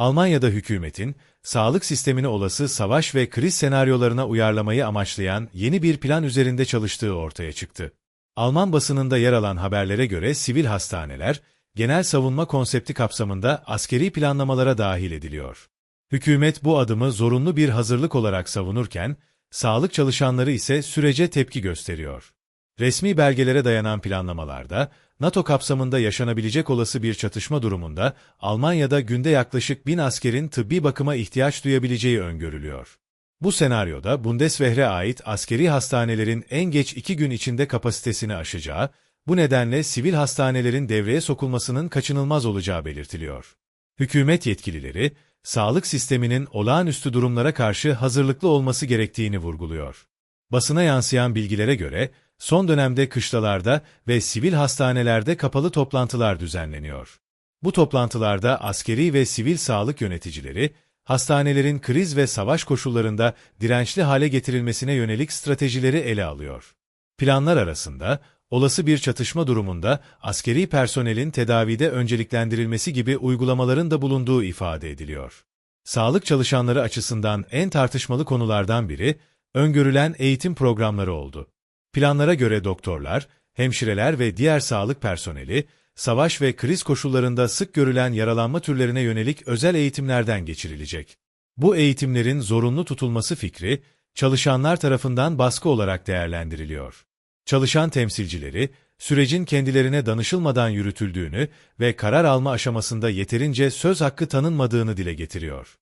Almanya'da hükümetin, sağlık sistemini olası savaş ve kriz senaryolarına uyarlamayı amaçlayan yeni bir plan üzerinde çalıştığı ortaya çıktı. Alman basınında yer alan haberlere göre sivil hastaneler, genel savunma konsepti kapsamında askeri planlamalara dahil ediliyor. Hükümet bu adımı zorunlu bir hazırlık olarak savunurken, sağlık çalışanları ise sürece tepki gösteriyor. Resmi belgelere dayanan planlamalarda, NATO kapsamında yaşanabilecek olası bir çatışma durumunda, Almanya'da günde yaklaşık bin askerin tıbbi bakıma ihtiyaç duyabileceği öngörülüyor. Bu senaryoda Bundeswehr'e ait askeri hastanelerin en geç iki gün içinde kapasitesini aşacağı, bu nedenle sivil hastanelerin devreye sokulmasının kaçınılmaz olacağı belirtiliyor. Hükümet yetkilileri, sağlık sisteminin olağanüstü durumlara karşı hazırlıklı olması gerektiğini vurguluyor. Basına yansıyan bilgilere göre, son dönemde kışlalarda ve sivil hastanelerde kapalı toplantılar düzenleniyor. Bu toplantılarda askeri ve sivil sağlık yöneticileri, hastanelerin kriz ve savaş koşullarında dirençli hale getirilmesine yönelik stratejileri ele alıyor. Planlar arasında, olası bir çatışma durumunda askeri personelin tedavide önceliklendirilmesi gibi uygulamaların da bulunduğu ifade ediliyor. Sağlık çalışanları açısından en tartışmalı konulardan biri, öngörülen eğitim programları oldu. Planlara göre doktorlar, hemşireler ve diğer sağlık personeli, savaş ve kriz koşullarında sık görülen yaralanma türlerine yönelik özel eğitimlerden geçirilecek. Bu eğitimlerin zorunlu tutulması fikri, çalışanlar tarafından baskı olarak değerlendiriliyor. Çalışan temsilcileri, sürecin kendilerine danışılmadan yürütüldüğünü ve karar alma aşamasında yeterince söz hakkı tanınmadığını dile getiriyor.